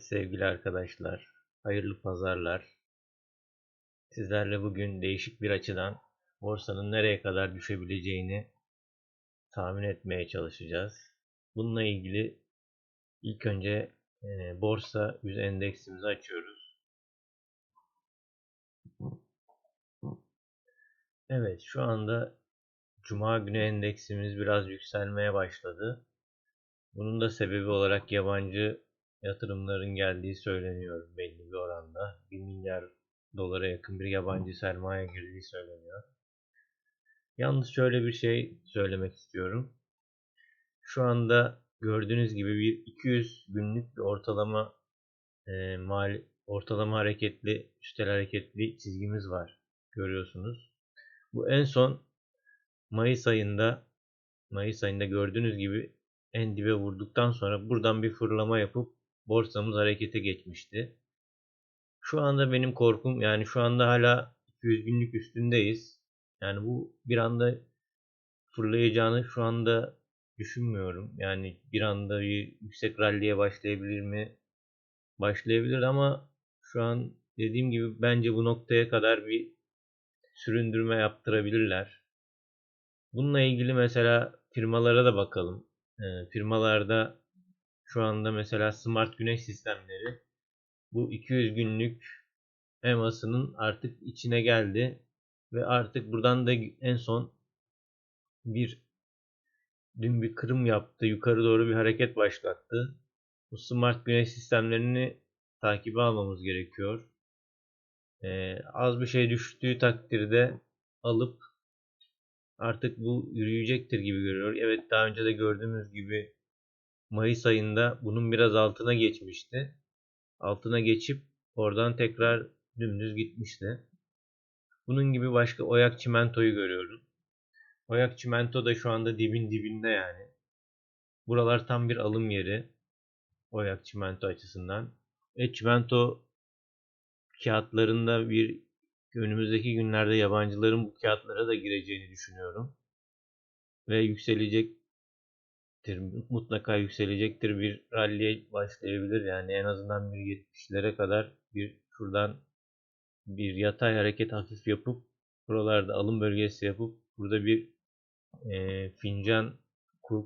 sevgili arkadaşlar. Hayırlı pazarlar. Sizlerle bugün değişik bir açıdan borsanın nereye kadar düşebileceğini tahmin etmeye çalışacağız. Bununla ilgili ilk önce e, borsa yüz endeksimizi açıyoruz. Evet şu anda Cuma günü endeksimiz biraz yükselmeye başladı. Bunun da sebebi olarak yabancı yatırımların geldiği söyleniyor belli bir oranda. 1 milyar dolara yakın bir yabancı sermaye girdiği söyleniyor. Yalnız şöyle bir şey söylemek istiyorum. Şu anda gördüğünüz gibi bir 200 günlük bir ortalama e, mal ortalama hareketli, üstel hareketli çizgimiz var. Görüyorsunuz. Bu en son Mayıs ayında Mayıs ayında gördüğünüz gibi en dibe vurduktan sonra buradan bir fırlama yapıp borsamız harekete geçmişti. Şu anda benim korkum yani şu anda hala 200 günlük üstündeyiz. Yani bu bir anda fırlayacağını şu anda düşünmüyorum. Yani bir anda bir yüksek ralliye başlayabilir mi? Başlayabilir ama şu an dediğim gibi bence bu noktaya kadar bir süründürme yaptırabilirler. Bununla ilgili mesela firmalara da bakalım. E, firmalarda şu anda mesela smart güneş sistemleri bu 200 günlük EMA'sının artık içine geldi ve artık buradan da en son bir dün bir kırım yaptı. Yukarı doğru bir hareket başlattı. Bu smart güneş sistemlerini takibe almamız gerekiyor. Ee, az bir şey düştüğü takdirde alıp artık bu yürüyecektir gibi görüyor. Evet daha önce de gördüğümüz gibi Mayıs ayında bunun biraz altına geçmişti. Altına geçip oradan tekrar dümdüz gitmişti. Bunun gibi başka Oyak Çimento'yu görüyorum. Oyak Çimento da şu anda dibin dibinde yani. Buralar tam bir alım yeri. Oyak Çimento açısından. E Çimento kağıtlarında bir önümüzdeki günlerde yabancıların bu kağıtlara da gireceğini düşünüyorum. Ve yükselecek mutlaka yükselecektir. Bir ralliye başlayabilir. Yani en azından bir 70'lere kadar bir şuradan bir yatay hareket hafif yapıp buralarda alım bölgesi yapıp burada bir e, fincan kur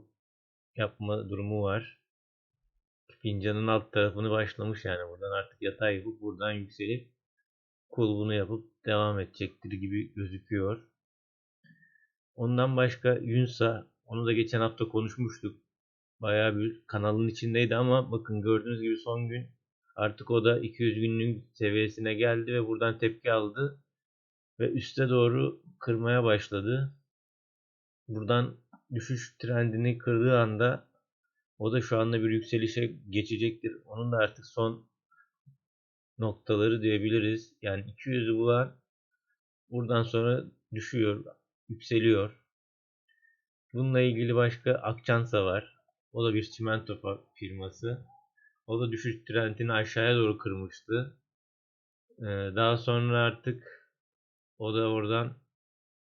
yapma durumu var. Fincanın alt tarafını başlamış yani buradan artık yatay yapıp buradan yükselip kulbunu yapıp devam edecektir gibi gözüküyor. Ondan başka Yunsa onu da geçen hafta konuşmuştuk. Bayağı bir kanalın içindeydi ama bakın gördüğünüz gibi son gün artık o da 200 günlük seviyesine geldi ve buradan tepki aldı. Ve üste doğru kırmaya başladı. Buradan düşüş trendini kırdığı anda o da şu anda bir yükselişe geçecektir. Onun da artık son noktaları diyebiliriz. Yani 200'ü bulan buradan sonra düşüyor, yükseliyor. Bununla ilgili başka Akçansa var. O da bir çimento firması. O da düşüş trendini aşağıya doğru kırmıştı. Ee, daha sonra artık o da oradan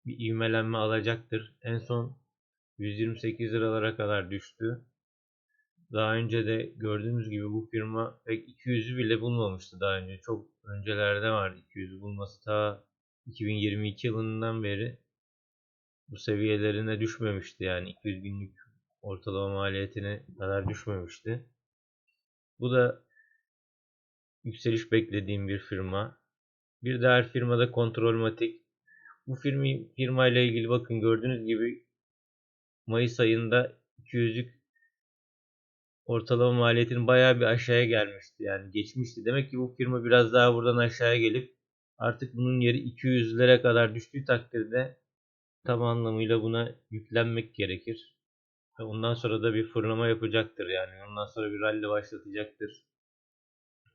bir ivmelenme alacaktır. En son 128 liralara kadar düştü. Daha önce de gördüğümüz gibi bu firma pek 200'ü bile bulmamıştı daha önce. Çok öncelerde vardı 200'ü bulması. Ta 2022 yılından beri bu seviyelerine düşmemişti. Yani 200 günlük ortalama maliyetine kadar düşmemişti. Bu da yükseliş beklediğim bir firma. Bir diğer firmada Kontrolmatik. Bu firma, firma ile ilgili bakın gördüğünüz gibi Mayıs ayında 200'lük ortalama maliyetinin bayağı bir aşağıya gelmişti. Yani geçmişti. Demek ki bu firma biraz daha buradan aşağıya gelip artık bunun yeri 200'lere kadar düştüğü takdirde tam anlamıyla buna yüklenmek gerekir. Ondan sonra da bir fırlama yapacaktır yani. Ondan sonra bir rally başlatacaktır.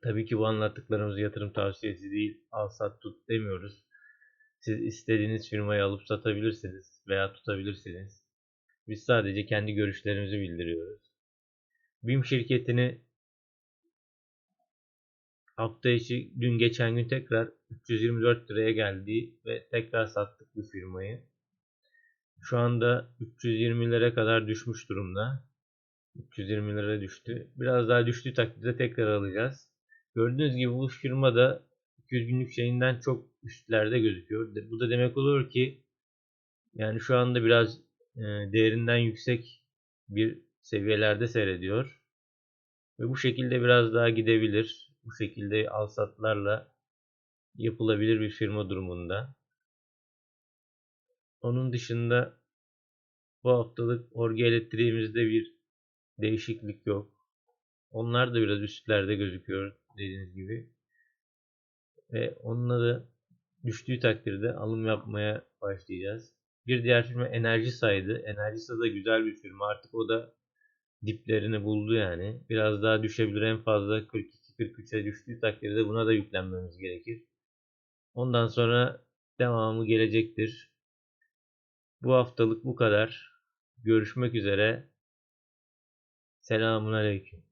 Tabii ki bu anlattıklarımız yatırım tavsiyesi değil. Al sat tut demiyoruz. Siz istediğiniz firmayı alıp satabilirsiniz veya tutabilirsiniz. Biz sadece kendi görüşlerimizi bildiriyoruz. BİM şirketini hafta içi dün geçen gün tekrar 324 liraya geldi ve tekrar sattık bu firmayı. Şu anda 320'lere kadar düşmüş durumda. 320 lira düştü. Biraz daha düştüğü takdirde tekrar alacağız. Gördüğünüz gibi bu firma da 200 günlük şeyinden çok üstlerde gözüküyor. Bu da demek oluyor ki yani şu anda biraz e, değerinden yüksek bir seviyelerde seyrediyor. Ve bu şekilde biraz daha gidebilir. Bu şekilde alsatlarla yapılabilir bir firma durumunda. Onun dışında bu haftalık orge elektriğimizde bir değişiklik yok. Onlar da biraz üstlerde gözüküyor dediğiniz gibi. Ve onları düştüğü takdirde alım yapmaya başlayacağız. Bir diğer firma Enerji saydı. Enerji da güzel bir firma. Artık o da diplerini buldu yani. Biraz daha düşebilir. En fazla 42-43'e düştüğü takdirde buna da yüklenmemiz gerekir. Ondan sonra devamı gelecektir. Bu haftalık bu kadar. Görüşmek üzere. Selamun Aleyküm.